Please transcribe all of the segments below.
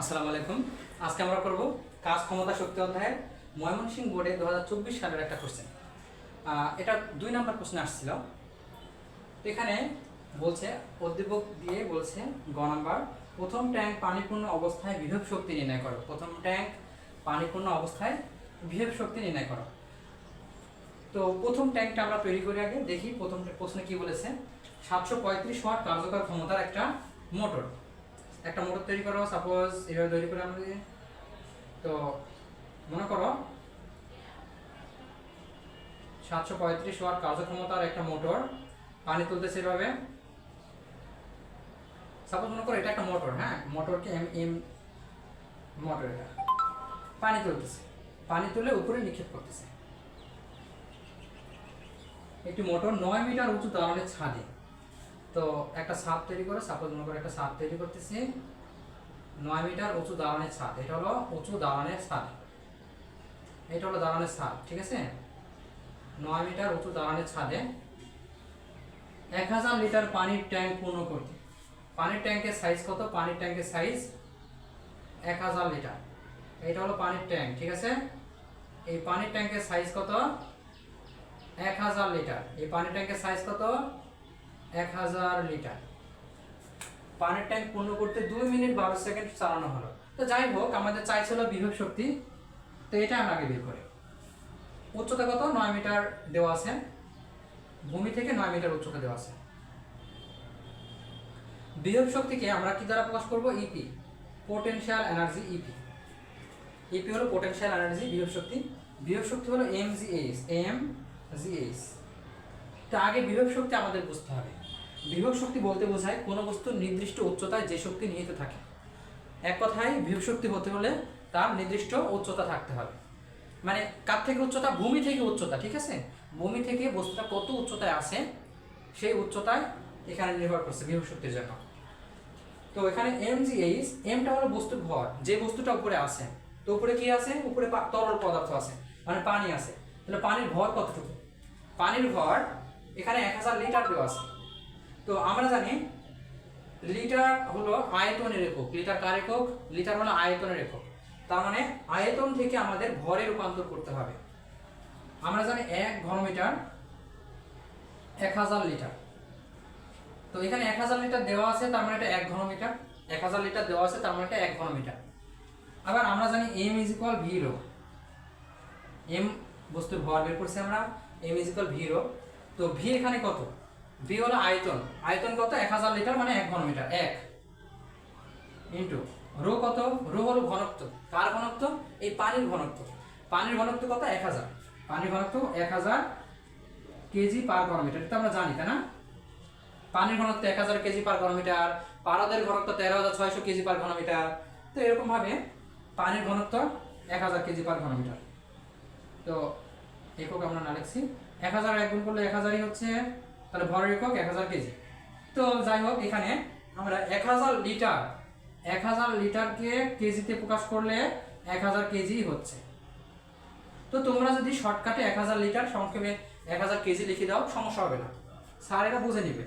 আসসালামু আলাইকুম। আজকে আমরা করব কাজ ক্ষমতা শক্তি অধ্যায়ের ময়মনসিংহ বোর্ডে দু হাজার চব্বিশ সালের একটা কোশ্চেন এটা দুই নাম্বার প্রশ্ন আসছিল। এখানে বলছে উদ্দীপক দিয়ে বলছে গ নাম্বার, প্রথম ট্যাঙ্ক পানিপূর্ণ অবস্থায় বিভব শক্তি নির্ণয় করো। প্রথম ট্যাঙ্ক পানিপূর্ণ অবস্থায় বিভব শক্তি নির্ণয় করো। তো প্রথম ট্যাঙ্কটা আমরা তৈরি করি আগে, দেখি প্রথম প্রশ্নে কি বলেছে। সাতশো পঁয়ত্রিশ ওয়াট কার্যকর ক্ষমতার একটা মোটর। একটা মোটর তৈরি করো সাপোজ এভাবে তৈরি করে আমরা তো মনে করো, সাতশো পঁয়ত্রিশ ওয়াট কার্যক্ষমতার একটা মোটর, পানি তুলতেছে এভাবে সাপোজ মনে করো এটা একটা মোটর হ্যাঁ? মোটরকে এম এম, মোটর এটা। পানি তুলতেছে। পানি তুলে উপরে নিক্ষেপ করতেছে। একটি মোটর নয় মিটার উঁচু দালানের ছাদে। তো একটা ছাদ তৈরি করে সাপোজ মনে করে একটা ছাদ তৈরি করতেছি, নয় মিটার উঁচু দালানের ছাদ, এটা হলো উঁচু দালানের ছাদ। এটা হলো দালানের ছাদ, ঠিক আছে? নয় মিটার উঁচু দালানের ছাদে এক হাজার লিটার পানির ট্যাঙ্ক পূর্ণ করতে। পানির ট্যাঙ্কের সাইজ কত? পানির ট্যাঙ্কের সাইজ এক হাজার লিটার। এটা হলো পানির ট্যাঙ্ক, ঠিক আছে? এই পানির ট্যাঙ্কের সাইজ কত? এক হাজার লিটার। এই পানির ট্যাঙ্কের সাইজ কত? এক হাজার লিটার। পানির ট্যাঙ্ক পূর্ণ করতে দুই মিনিট বারো সেকেন্ড চালানো হলো। তো যাই হোক, আমাদের চাইছিল বিভব শক্তি। তো এটা আমরা আগে বের করি। উচ্চতা কত? নয় মিটার দেওয়া আছে। ভূমি থেকে নয় মিটার উচ্চতা দেওয়া আছে। বিভব শক্তিকে আমরা কি দ্বারা প্রকাশ করব? EP potential energy EP EP হলো পোটেনশিয়াল এনার্জি বিভব শক্তি। বিভব শক্তি হলো M G H M G H তো আগে বিভব শক্তি আমাদের বুঝতে হবে। বিভব শক্তি বলতে বোঝায় কোনো বস্তুর নির্দিষ্ট উচ্চতায় যে শক্তি নিহিত থাকে। এক কথায় বিভব শক্তি হতে হলে তার নির্দিষ্ট উচ্চতা থাকতে হবে। মানে কার থেকে উচ্চতা, ভূমি থেকে উচ্চতা, ঠিক আছে? ভূমি থেকে বস্তুটা কত উচ্চতায় আছে, সেই উচ্চতায় এখানে নির্ভর করছে বিভব শক্তির জন্য। তো এখানে এম জি এইচ এমটা হলো বস্তুর ভর। যে বস্তুটা উপরে আছে, তো উপরে কি আছে? উপরে তরল পদার্থ আছে মানে পানি আছে। তাহলে পানির ভর কতটুকু? পানির ভর এখানে এক হাজার লিটার দেওয়া আছে। তো আমরা জানি লিটার হলো আয়তনের একক। লিটার কার একক? লিটার হলো আয়তনের একক। তার মানে আয়তন থেকে আমাদের ভরে রূপান্তর করতে হবে। আমরা জানি এক ঘনমিটার এক হাজার লিটার। তো এখানে এক হাজার লিটার দেওয়া আছে, তার মানে এটা এক ঘনমিটার। এক হাজার লিটার দেওয়া আছে, তার মানে এটা এক ঘনমিটার। আবার আমরা জানি M is equal V rho M বস্তুর ভর বের করছি আমরা এম ইজ ইকুয়াল ভিরো তো ভি এখানে কত? ভি হলো আয়তন। আয়তন কত? এক হাজার লিটার মানে এক ঘনমিটার, এক। ইন্টু রো কত? রো হলো ঘনত্ব। কার ঘনত্ব? এই পানির ঘনত্ব। পানির ঘনত্ব কত? এক হাজার। পানির ঘনত্ব এক হাজার কেজি পার ঘনমিটার। এটা আমরা জানি, তাই না? পানির ঘনত্ব এক হাজার কেজি পার ঘনমিটার, পারদের ঘনত্ব তেরো হাজার ছয়শো কেজি পার ঘনমিটার। তো এরকম ভাবে পানির ঘনত্ব এক হাজার কেজি পার ঘনমিটার। তো একক আমরা না লিখছি। এক হাজার এক গুণ করলে এক হাজারই হচ্ছে তাহলে ভরের একক এক হাজার কেজি। তো যাই হোক, এখানে আমরা এক হাজার লিটার, এক হাজার লিটারকে কেজিতে প্রকাশ করলে এক হাজার কেজি হচ্ছে। তো তোমরা যদি শর্টকাটে এক হাজার লিটার, সংক্ষেপে এক হাজার কেজি লিখে দাও, সমস্যা হবে না। স্যার, এটা বুঝে নেবে।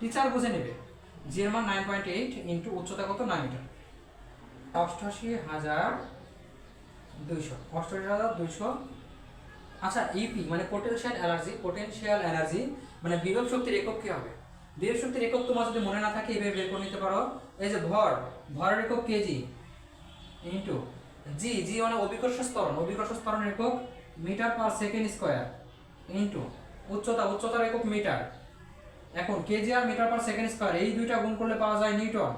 টিচার বুঝে নেবে। জি এর মান নাইন পয়েন্ট এইট ইন্টু উচ্চতা কত? নয় মিটার অষ্টআশি হাজার দুইশো। অষ্টআশি হাজার দুইশো আচ্ছা ইপি মানে পোটেনশিয়াল এনার্জি পোটেনশিয়াল এনার্জি মানে বিভব শক্তির একক কি হবে? বিভব শক্তির একক তোমার যদি মনে না থাকে এভাবে বের করে নিতে পারো। এই যে ভর, ভরের একক কেজি ইন্টু জি জি মানে অভিকর্ষ স্তরণ, অভিকর্ষ স্তরণের একক metre per second square into উচ্চতা, উচ্চতার একক মিটার এখন কেজি আর মিটার পার সেকেন্ড স্কোয়ার এই দুইটা গুণ করলে পাওয়া যায় নিউটন।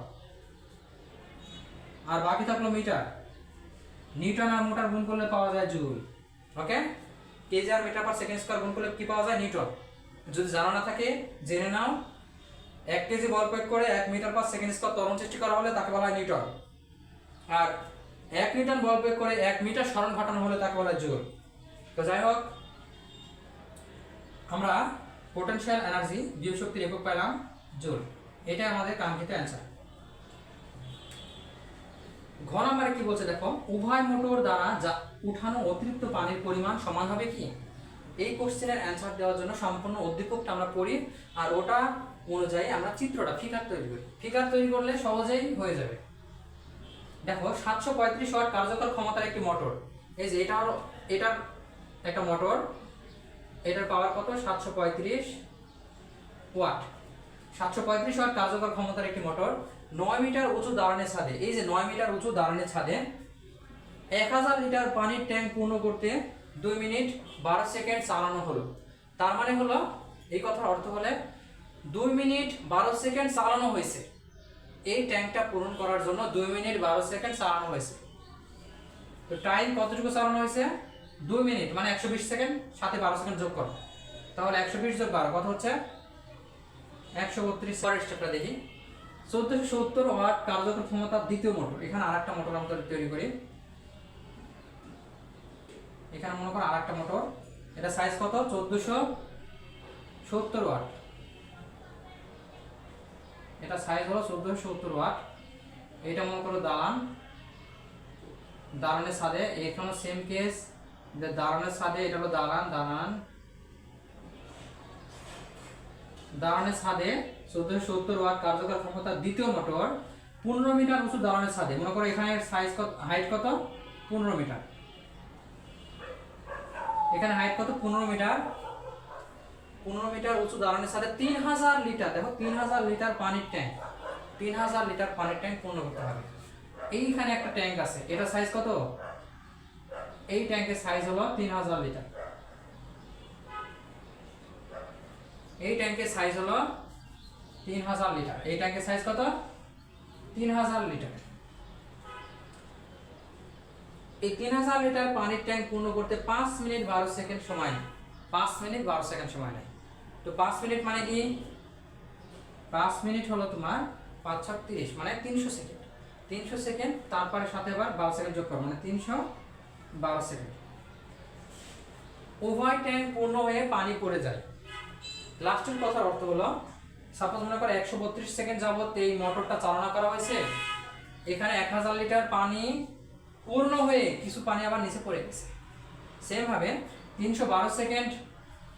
আর বাকি থাকল মিটার নিউটন আর মোটার গুণ করলে পাওয়া যায় জুল। ওকে কেজি আর মিটার পার সেকেন্ড স্কোয়ার গুণ করলে কি পাওয়া যায়? নিউটন যদি জানা না থাকে, জেনে নাও। এক কেজি বল প্রয়োগ করে এক মিটার পার সেকেন্ড স্কোয়ার ত্বরণ সৃষ্টি করা হলে তাকে বলা হয় নিউটন আর এক নিউটন বল প্রয়োগ করে এক মিটার স্মরণ ঘটানো হলে তাকে বলা হয় জুল তো যাই হোক, আমরা পোটেনশিয়াল এনার্জি বিয়োগ শক্তির একক পেলাম জুল এটা আমাদের কাঙ্ক্ষিত অ্যান্সার ঘ নাম্বারে কি বলছে দেখো? উভয় মোটর দ্বারা যা উঠানো অতিরিক্ত পানির পরিমাণ সমান হবে কি? এই কোশ্চেনের অ্যান্সার দেওয়ার জন্য সম্পূর্ণ উদ্দীপকটা আমরা পড়ি, আর ওটা অনুযায়ী আমরা চিত্রটা ফিগার তৈরি করি। ফিগার তৈরি করলে সহজেই হয়ে যাবে। দেখো, সাতশো পঁয়ত্রিশ ওয়াট কার্যকর ক্ষমতার একটি মোটর এই যে এটা হলো এটার একটা মোটর এটার পাওয়ার কত? সাতশো পঁয়ত্রিশ ওয়াট। সাতশো পঁয়ত্রিশ ওয়াট কার্যকর ক্ষমতার একটি মোটর নয় মিটার উঁচু দাঁড়ানের ছাদে, এই যে নয় মিটার উঁচু দাঁড়ানের ছাদে, এক হাজার লিটার পানির ট্যাঙ্ক পূর্ণ করতে দুই মিনিট বারো সেকেন্ড চালানো হলো। তার মানে হলো, এই কথার অর্থ হলে, দুই মিনিট বারো সেকেন্ড চালানো হয়েছে। এই ট্যাঙ্কটা পূরণ করার জন্য দুই মিনিট বারো সেকেন্ড চালানো হয়েছে। তো টাইম কতটুকু চালানো হয়েছে? দুই মিনিট মানে একশো বিশ সেকেন্ড, সাথে বারো সেকেন্ড যোগ করো। তাহলে একশো বিশ যোগ বারো, কত হচ্ছে? একশো বত্রিশ। পরের স্টেপটা দেখি। চোদ্দশো সত্তর ওয়াট কার্যকর ক্ষমতার দ্বিতীয় মোটর। এখানে আর একটা মোটর আমাদের তৈরি করি। এখানে মনে করো আর একটা মোটর। এটা সাইজ কত? চোদ্দশো সত্তর ওয়াট। এটা সাইজ হলো চোদ্দশো সত্তর ওয়াট। এটা মনে করো দালান। দালানের সাথে এখানে সেম কেস দালানের সাথে এটা হলো দালান দালান। দালানের ছাদে চোদ্দশো সত্তর ওয়াট কার্যকর ক্ষমতার দ্বিতীয় মোটর, পনেরো মিটার উঁচু দালানের ছাদে। মনে করো এখানে সাইজ কত হাইট কত? পনেরো মিটার। এখানে হাইট কত? পনেরো মিটার। পনেরো মিটার উঁচু দালানের সাথে তিন হাজার লিটার। দেখো, তিন হাজার লিটার পানির ট্যাঙ্ক তিন হাজার লিটার পানির ট্যাঙ্ক পূর্ণ করতে হবে। এইখানে একটা ট্যাঙ্ক আছে। এটা সাইজ কত? এই ট্যাঙ্কের সাইজ হলো তিন হাজার লিটার। এই ট্যাঙ্কের সাইজ হলো তিন হাজার লিটার এই ট্যাঙ্কের সাইজ কত? তিন হাজার লিটার এই তিন হাজার লিটার পানির ট্যাঙ্ক পূর্ণ করতে পাঁচ মিনিট বারো সেকেন্ড সময় নেয়। পাঁচ মিনিট বারো সেকেন্ড সময় নেয়। তো পাঁচ মিনিট মানে কি? পাঁচ মিনিট হলো তোমার পাঁচ ছক তিরিশ মানে তিনশো সেকেন্ড। তিনশো সেকেন্ড, তারপরে সাথে আবার বারো সেকেন্ড যোগ করো মানে তিনশো বারো সেকেন্ড। উভয় ট্যাঙ্ক পূর্ণ হয়ে পানি পড়ে যায়। লাস্টের কথার অর্থ হলো সাপোজ মনে করো একশো বত্রিশ সেকেন্ড যাবত এই মোটরটা চালনা করা হয়েছে, এখানে এক হাজার লিটার পানি পূর্ণ হয়ে কিছু পানি আবার নিচে পড়ে গেছে। সেম ভাবে তিনশো বারো সেকেন্ড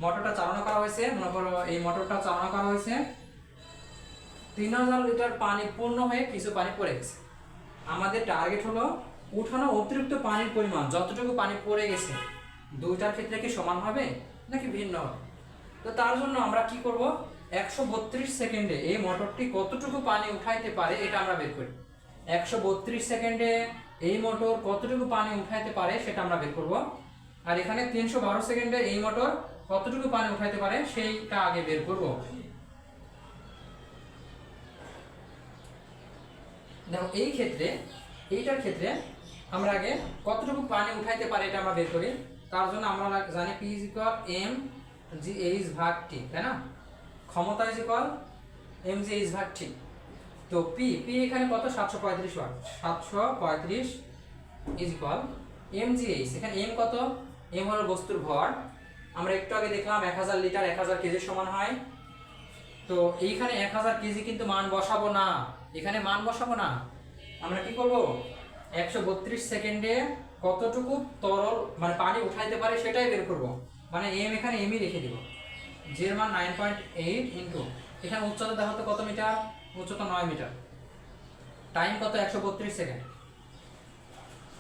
মোটরটা চালনা করা হয়েছে, মনে করো এই মোটরটা চালনা করা হয়েছে, তিন হাজার লিটার পানি পূর্ণ হয়ে কিছু পানি পড়ে গেছে। আমাদের টার্গেট হলো উঠানো অতিরিক্ত পানির পরিমাণ, যতটুকু পানি পড়ে গেছে, দুইটার ক্ষেত্রে কি সমান হবে নাকি ভিন্ন হবে? তো তার জন্য আমরা কি করব? একশো বত্রিশ সেকেন্ডে এই মোটরটি কতটুকু পানি উঠাইতে পারে এটা আমরা বের করি। একশো বত্রিশ সেকেন্ডে এই মোটর কতটুকু পানি উঠাইতে পারে সেটা আমরা বের করব। আর এখানে তিনশো বারো সেকেন্ডে এই মোটর কতটুকু পানি উঠাইতে পারে সেইটা আগে বের করব। দেখো, এই ক্ষেত্রে, এইটার ক্ষেত্রে আমরা আগে কতটুকু পানি উঠাইতে পারে এটা আমরা বের করি। তার জন্য আমরা জানি P is M G H ভাগ টি তাই না? ক্ষমতা is equal M G H ভাগ টি তো পি পি এখানে কত? সাতশো পঁয়ত্রিশ ওয়াট সাতশো পঁয়ত্রিশ is equal M G H এখানে এম কত? এম হলো বস্তুর ভর। আমরা একটু আগে দেখলাম এক হাজার লিটার এক হাজার কেজির সমান হয়। তো এইখানে এক হাজার কেজি কিন্তু মান বসাবো না। এখানে মান বসাবো না। আমরা কি করব? একশো বত্রিশ সেকেন্ডে কতটুকু তরল মানে পানি উঠাইতে পারে সেটাই বের করব। মানে এম এখানে এমই রেখে দিব। জির মান নাইন পয়েন্ট এইট ইন্টু এখানে উচ্চতা দেখো তো কত মিটার? উচ্চতা নয় মিটার। টাইম কত? একশো বত্রিশ সেকেন্ড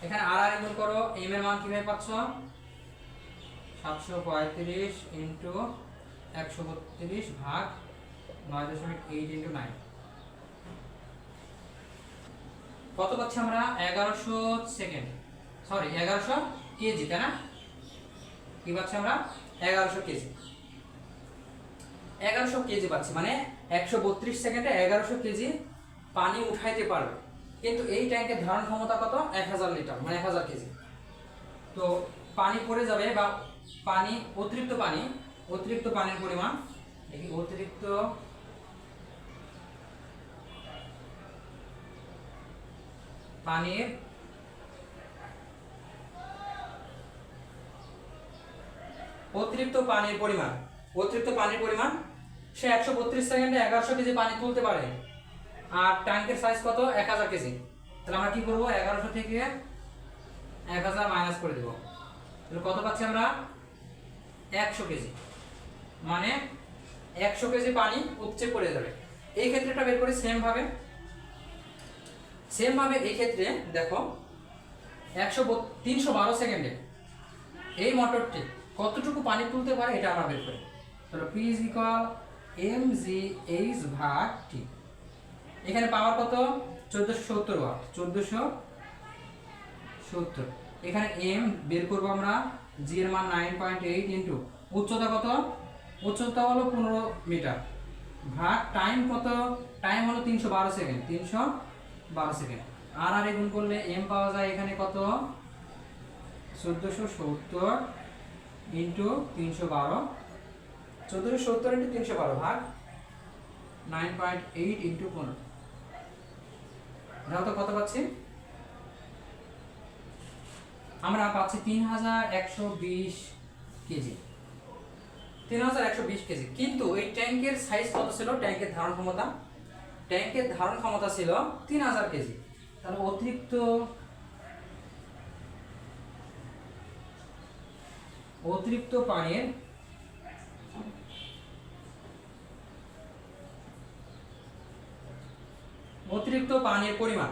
এখানে আর আর গুণ করো এম এর মান কীভাবে পাচ্ছ? সাতশো পঁয়ত্রিশ ইন্টু একশো বত্রিশ ভাগ নয় দশমিক এইট ইন্টু নাইন কত পাচ্ছি আমরা? এগারোশো সেকেন্ড সরি এগারোশো কেজি, তাই না? কি পাচ্ছি আমরা? এগারোশো কেজি। এগারোশো কেজি পাচ্ছি মানে একশো বত্রিশ সেকেন্ডে এগারোশো কেজি পানি উঠাইতে পারবে। কিন্তু এই ট্যাঙ্কের ধারণ ক্ষমতা কত? এক হাজার লিটার মানে এক হাজার কেজি। তো পানি পড়ে যাবে বা পানি, অতিরিক্ত পানি, অতিরিক্ত পানির পরিমাণ, দেখি অতিরিক্ত পানির অতিরিক্ত পানির পরিমাণ। অতিরিক্ত পানির পরিমাণ, সে একশো বত্রিশ সেকেন্ডে এগারোশো কেজি পানি তুলতে পারে। আর ট্যাঙ্কের সাইজ কত? এক হাজার কেজি। তাহলে আমরা কি করব? এগারোশো থেকে এক হাজার মাইনাস করে দেবো। তাহলে কত পাচ্ছি আমরা? একশো কেজি। মানে একশো কেজি পানি উপচে পড়ে যাবে। এই ক্ষেত্রেটা বের করি সেম ভাবে। সেমভাবে এই ক্ষেত্রে দেখো, একশো তিনশো বারো সেকেন্ডে এই মোটরটি কতটুকু পানি তুলতে পারে এটা আমরা বের করি। তাহলে P is equal M G H ভাগ টি এখানে পাওয়ার কত? চোদ্দোশো সত্তর ওয়াট। চোদ্দোশো সত্তর। এখানে এম বের করব আমরা জি এর মান নাইন পয়েন্ট এইট ইন্টু উচ্চতা কত? উচ্চতা হলো পনেরো মিটার। ভাগ টাইম কত? টাইম হলো তিনশো বারো সেকেন্ড। তিনশো বারো সেকেন্ড। আর আর গুণ করলে এম পাওয়া যায় এখানে কত? চোদ্দোশো সত্তর। ইন্টু তিনশো বারো। চোদ্দোশো সত্তর ইন্টু তিনশো বারো ভাগ নাইন পয়েন্ট এইট ইন্টু পনেরো। তো কত পাচ্ছি? আমরা পাচ্ছি তিন হাজার একশো বিশ কেজি। তিন হাজার একশো বিশ কেজি। কিন্তু এই ট্যাঙ্কের সাইজ কত ছিল? ট্যাঙ্কের ধারণ ক্ষমতা? ট্যাঙ্কের ধারণ ক্ষমতা ছিল তিন হাজার কেজি। তাহলে অতিরিক্ত অতিরিক্ত পানির অতিরিক্ত পানির পরিমাণ।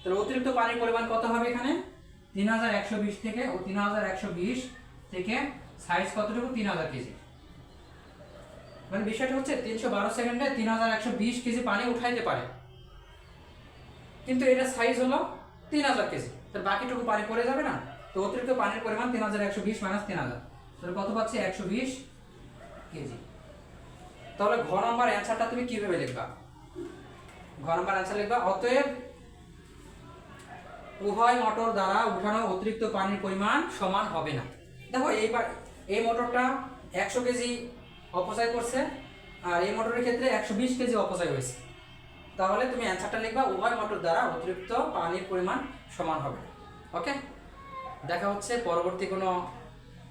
তাহলে অতিরিক্ত পানির পরিমাণ কত হবে এখানে? তিন হাজার একশো বিশ থেকে ও তিন হাজার একশো বিশ থেকে সাইজ কতটুকু? তিন হাজার কেজি। মানে বিষয়টা হচ্ছে তিনশো বারো সেকেন্ডে তিন হাজার একশো বিশ কেজি পানি উঠাইতে পারে। কিন্তু এটা সাইজ হলো তিন হাজার কেজি। তাহলে বাকিটুকু পানি পড়ে যাবে না? তো অতিরিক্ত পানির পরিমাণ তিন হাজার একশো বিশ মাইনাস তিন হাজার। তাহলে কত পাচ্ছি? একশো বিশ কেজি। তাহলে ঘ নম্বর অ্যান্সারটা তুমি কীভাবে লিখবা? ঘ নম্বর অ্যান্সার লিখবা, অতএব উভয় মোটর দ্বারা উঠানো অতিরিক্ত পানির পরিমাণ সমান হবে না। দেখো, এইবার এই মোটরটা একশো কেজি অপচয় করছে, আর এই মোটরের ক্ষেত্রে একশো বিশ কেজি অপচয় হয়েছে। তাহলে তুমি অ্যান্সারটা লিখবা, উভয় মোটর দ্বারা অতিরিক্ত পানির পরিমাণ সমান হবে। ওকে দেখা হচ্ছে পরবর্তী কোনো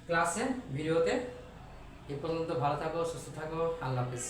ক্লাসে ভিডিওতে। এ পর্যন্ত ভালো থাকো সুস্থ থাকো আল্লাহ হাফিজ।